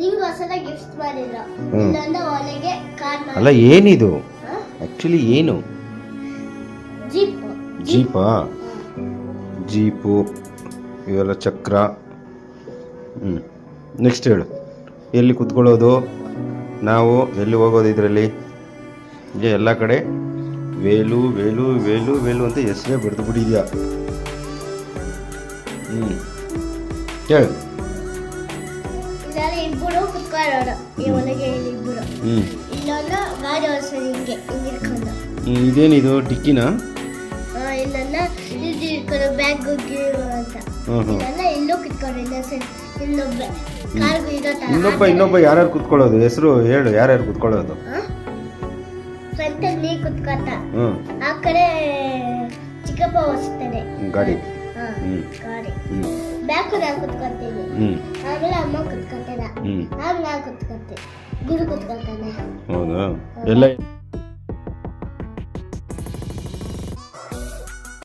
ನಿಂಗೆ ಹೊಸದ ಗಿಫ್ಟ್ ಮಾಡಿದ್ರು ಇನ್ನೊಂದು ಒಳಗೆ ಕಾರ್ ಅಲ್ಲ ಏನಿದು? ಆಕ್ಚುಲಿ ಏನು? ಜೀಪ್. ಜೀಪಾ? ಜೀಪು ಇವೆಲ್ಲ ಚಕ್ರ. ಹ್ಞೂ ನೆಕ್ಸ್ಟ್ ಹೇಳು. ಎಲ್ಲಿ ಕುತ್ಕೊಳ್ಳೋದು? ನಾವು ಎಲ್ಲಿ ಹೋಗೋದು ಇದರಲ್ಲಿ? ಈಗ ಎಲ್ಲ ಕಡೆ ವೇಲು ವೇಲು ವೇಲು ವೇಲು ಅಂತ ಹೆಸರೇ ಬಿಡ್ದು ಬಿಟ್ಟಿದ್ಯಾ? ಹ್ಞೂ ಹೇಳು. ಇಬ್ಬರು ಕುತ್ಕೊಳ್ಳೋರು ಈ ಒಳಗೆ ಇಬ್ಬರು ಹ್ಞೂ ಇಲ್ಲೊಂದು ಗಾಡಿ ಓಡಿಸೋದು ಹಿಂಗೆ ಹಿಂಗೆ ಇಟ್ಕೊಂಡು ಇದೇನಿದು ಡಿಕ್ಕಿನಾ? ಆ, ಇಲ್ಲೊಂದ ಇದು ಇಟ್ಕೊಂಡು ಬ್ಯಾಗ್ ಅಂತ. ಹ್ಞೂ ಹ್ಞೂ ಇಲ್ಲೆಲ್ಲ ಇಲ್ಲೂ ಕುತ್ಕೊಂಡು ಇನ್ನೊಂದು ಇನ್ನೊಬ್ಬ ಕಾರ್ಗೂ ಇರೋ ತರ ಇನ್ನೊಬ್ಬ ಇನ್ನೊಬ್ಬ ಯಾರ್ಯಾರು ಕುತ್ಕೊಳ್ಳೋದು? ಹೆಸರು ಹೇಳು ಯಾರ್ಯಾರು ಕುತ್ಕೊಳ್ಳೋದು? ಫ್ರಂಟ್ ನೀ ಕುತ್ಕೊತ ಹ್ಞೂ ಆ ಕಡೆ ಚಿಕ್ಕಪ್ಪ ಓಡಿಸ್ತಾನೆ. ಗಾಡಿ. ಹ್ಮ್. ಗಾಡಿ. ಹ್ಞೂ ಬ್ಯಾಕು ನಾನು ಕುತ್ಕೊತೀನಿ. ಹ್ಞೂ ಆಮೇಲೆ ಅಮ್ಮ ಕುತ್ಕೊತಾನ ಹ್ಞೂ ಆಮೇಲೆ ನಾನು ಕುತ್ಕೊತೀನಿ ಗುರು ಕುತ್ಕೊತಾನೆ ಹೌದಾ. ಎಲ್ಲ